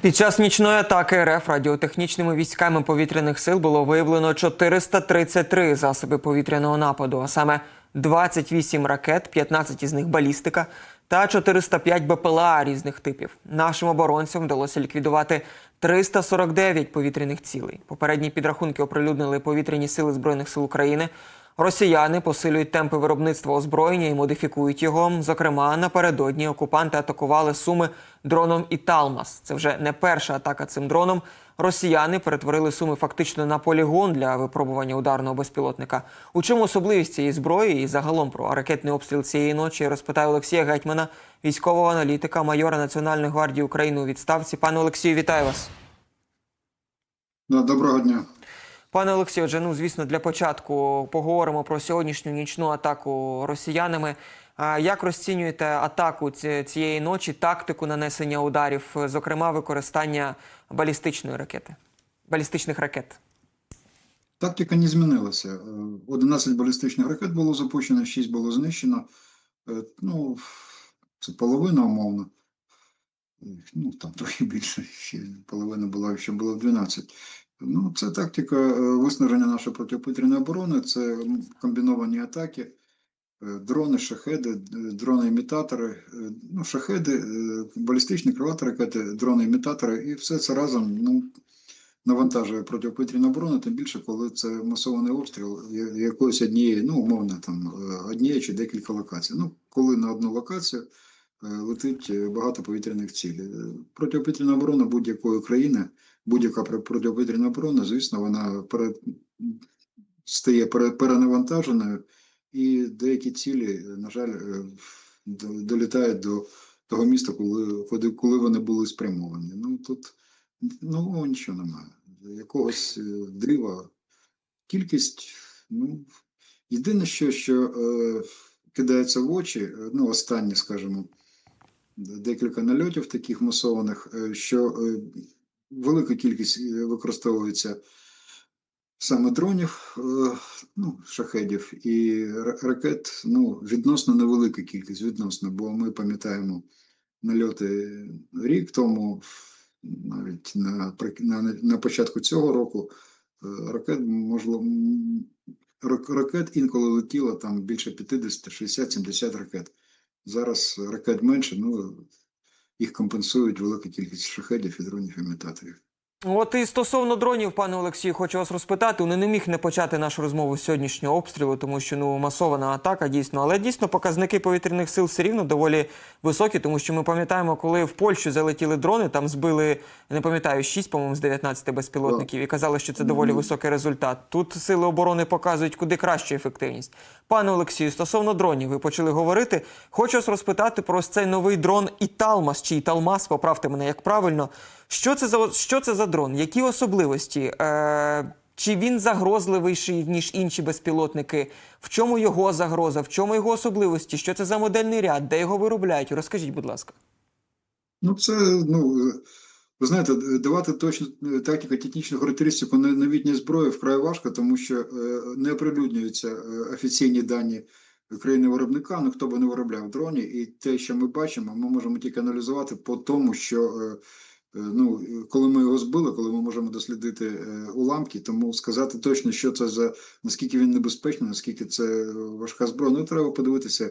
Під час нічної атаки РФ радіотехнічними військами повітряних сил було виявлено 433 засоби повітряного нападу, а саме 28 ракет, 15 із них балістика та 405 БПЛА різних типів. Нашим оборонцям вдалося ліквідувати 349 повітряних цілей. Попередні підрахунки оприлюднили повітряні сили збройних сил України. Росіяни посилюють темпи виробництва озброєння і модифікують його. Зокрема, напередодні окупанти атакували суми дроном Італмас. Це вже не перша атака цим дроном. Росіяни перетворили суми фактично на полігон для випробування ударного безпілотника. У чому особливість цієї зброї і загалом про ракетний обстріл цієї ночі розпитаю Олексія Гетьмана, військового аналітика, майора Національної гвардії України у відставці. Пане Олексію, вітаю вас. Доброго дня. Пане Олексію, отже, ну звісно, для початку поговоримо про сьогоднішню нічну атаку росіянами. Як розцінюєте атаку цієї ночі, тактику нанесення ударів, зокрема використання балістичної ракети, балістичних ракет? Тактика не змінилася. Е, 11 балістичних ракет було запущено, 6 було знищено. Е, Ну, це половина умовно. Е, Ну, там трохи більше, ще половина була, ще було 12. Ну, це тактика е, виснаження нашої протиповітряної оборони, це комбіновані атаки, е, дрони, шахеди, дрони-імітатори, е, ну, шахеди, балістичні крилаті ракети, дрони-імітатори, і все це разом, ну, навантажує протиповітряну оборону, тим більше, коли це масований обстріл якоїсь однієї, ну, умовно, там, однієї чи декілька локацій. Ну, коли на одну локацію летить багато повітряних цілей. Протиповітряна оборона будь-якої країни, будь-яка пр- протиповітряна оборона, звісно, вона стає перенавантаженою, і деякі цілі, на жаль, е, долітають до того міста, коли, коли, вони були спрямовані. Ну, тут нового нічого немає. Якогось е, дива. Кількість, ну, єдине, що, що е, кидається в очі, е, ну, останні, скажімо, декілька нальотів таких масованих, що е, велика кількість е, використовується саме дронів, е, ну, шахедів, і ракет, ну, відносно невелика кількість, відносно, бо ми пам'ятаємо нальоти рік тому, навіть на, на, на початку цього року, е, ракет, можливо, ракет інколи летіло там більше 50, 60, 70 ракет. Зараз ракет менше, ну їх компенсують велика кількість шахедів і дронів-імітаторів. От і стосовно дронів, пане Олексію, хочу вас розпитати. Ну, не міг не почати нашу розмову з сьогоднішнього обстрілу, тому що ну масована атака дійсно. Але дійсно показники повітряних сил все рівно доволі високі, тому що ми пам'ятаємо, коли в Польщу залетіли дрони, там збили, не пам'ятаю, 6, по-моєму, з 19 безпілотників, і казали, що це доволі високий результат. Тут сили оборони показують куди кращу ефективність. Пане Олексію, стосовно дронів, ви почали говорити. Хочу вас розпитати про ось цей новий дрон Італмас чи Італмас, поправте мене як правильно. Що це за що це за дрон? Які особливості? Е, чи він загрозливіший, ніж інші безпілотники? В чому його загроза? В чому його особливості? Що це за модельний ряд? Де його виробляють? Розкажіть, будь ласка. Ну, це, ну, ви знаєте, давати точну е, тактико-технічну характеристику на новітній зброї вкрай важко, тому що е, не оприлюднюються офіційні дані країни-виробника, ну хто би не виробляв дроні, і те, що ми бачимо, ми можемо тільки аналізувати по тому, що ну, е, коли ми його збили, коли ми можемо дослідити е, уламки, тому сказати точно, що це за наскільки він небезпечний, наскільки це важка зброя, ну треба подивитися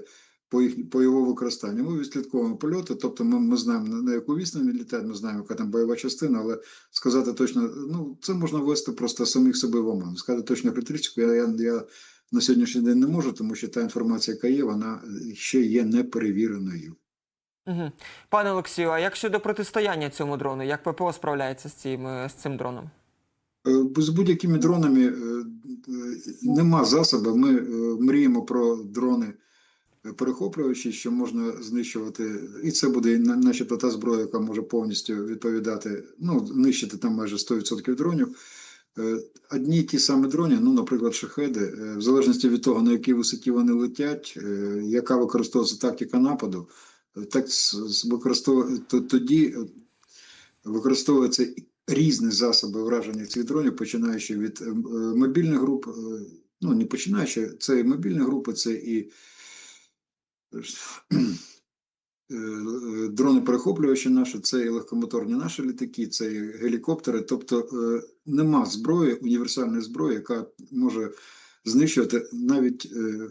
по їх по його використанню. Ми відслідковуємо польоти, тобто ми, ми знаємо на, яку відстань він літає, ми знаємо, яка там бойова частина, але сказати точно, ну це можна ввести просто самих себе в оман. Сказати точно характеристику я, я, я на сьогоднішній день не можу, тому що та інформація, яка є, вона ще є неперевіреною. Угу. Пане Олексію, а як щодо протистояння цьому дрону? Як ППО справляється з цим, е, з цим дроном? Е, З будь-якими дронами е, нема засобу. Ми мріємо про дрони перехоплювачі, що можна знищувати, і це буде начебто та зброя, яка може повністю відповідати, ну, нищити там майже 100% дронів. Одні ті самі дрони, ну, наприклад, шахеди, в залежності від того, на якій висоті вони летять, яка використовується тактика нападу, так використовує- тоді е, використовуються різні засоби враження цих дронів, починаючи від е, е, мобільних груп, ну не починаючи, це і мобільні групи, це і е, дрони-перехоплювачі наші, це і легкомоторні наші літаки, це і гелікоптери. Тобто нема зброї, універсальної зброї, яка може знищувати навіть е,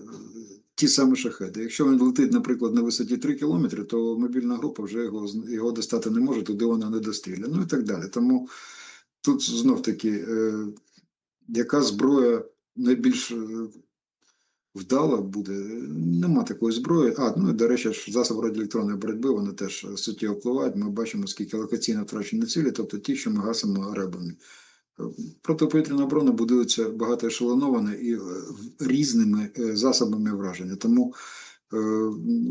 ті самі шахеди. Якщо він летить, наприклад, на висоті 3 кілометри, то мобільна група вже його, його достати не може, туди вона не достріляє. Ну і так далі. Тому тут знов таки, е, яка зброя найбільш е, вдала буде, нема такої зброї. А, ну і до речі, засоби радіоелектронної боротьби вони теж суттєво впливають. Ми бачимо, скільки локаційно втрачені цілі, тобто ті, що ми гасимо ребами. Протиповітряна оборона будується багатоешелоновано і е, різними е, засобами враження. Тому е,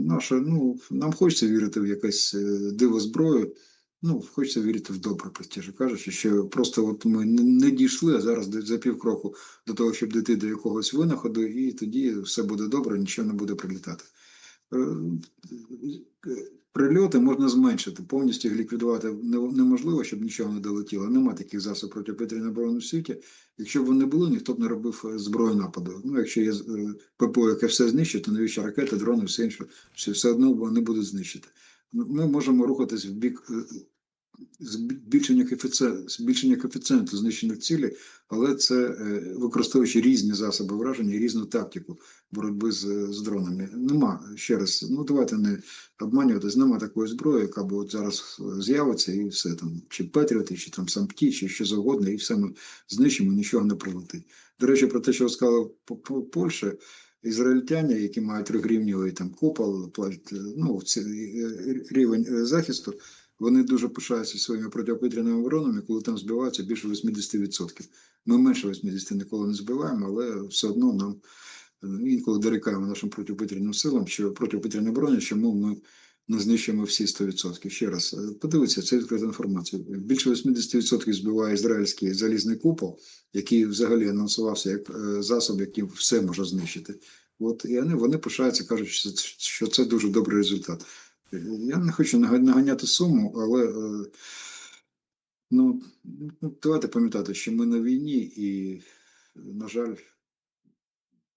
наше, ну, нам хочеться вірити в якесь диво зброю. Ну, хочеться вірити в добре, простіше кажучи, що просто от ми не дійшли, а зараз за півкроку до того, щоб дійти до якогось винаходу, і тоді все буде добре, нічого не буде прилітати. Прильоти можна зменшити, повністю їх ліквідувати неможливо, щоб нічого не долетіло. Нема таких засобів протиповітряної оборони в світі. Якщо б вони були, ніхто б не робив е, зброю нападу. Ну, якщо є е, ППО, яке все знищить, то навіщо ракети, дрони, все інше, все, все одно вони будуть знищити. Ну, Ми можемо рухатись в бік е, збільшення коефіцієнту, збільшення коефіцієнту знищених цілей, але це е, використовуючи різні засоби враження і різну тактику боротьби з, з дронами. Нема ще раз. Ну давайте не обманюватись. Нема такої зброї, яка б от зараз з'явиться, і все там, чи Петріоти, чи там сампті, чи що завгодно, і все ми знищимо, нічого не прилетить. До речі, про те, що сказала Польща. Ізраїльтяни, які мають тригрівнівий там купол, ну, е, рівень е, захисту, вони дуже пишаються своїми протиповітряними оборонами, коли там збиваються більше 80%. Ми менше 80% ніколи не збиваємо, але все одно нам е, інколи дорікаємо нашим протиповітряним силам, що протиповітряна оборона, чому ми не знищуємо всі 100%. Ще раз, е, подивіться, це відкрита інформація. Більше 80% збиває ізраїльський залізний купол, який взагалі анонсувався як е, засоб, який все може знищити. От і вони, вони пишаються, кажуть, що це, що це дуже добрий результат. Я не хочу нага- наганяти суму, але е, ну, ну, давайте пам'ятати, що ми на війні, і, на жаль,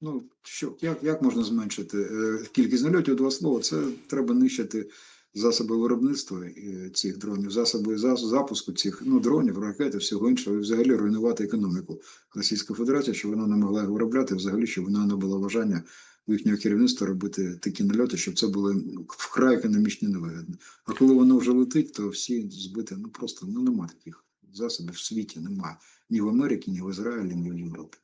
ну, що, як, як можна зменшити е, кількість нальотів? Два слова, це треба нищити засоби виробництва е, цих дронів, засоби запуску цих ну, дронів, ракет і всього іншого, і взагалі руйнувати економіку Російської Федерації, щоб вона не могла їх виробляти, взагалі, щоб вона не було бажання їхнього керівництва робити такі нальоти, щоб це було вкрай економічно невигідно. А коли воно вже летить, то всі збити, ну просто ну нема таких засобів в світі, немає. Ні в Америці, ні в Ізраїлі, ні в Європі.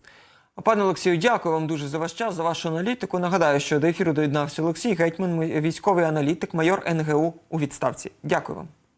Пане Олексію, дякую вам дуже за ваш час, за вашу аналітику. Нагадаю, що до ефіру доєднався Олексій Гетьман, військовий аналітик, майор НГУ у відставці. Дякую вам.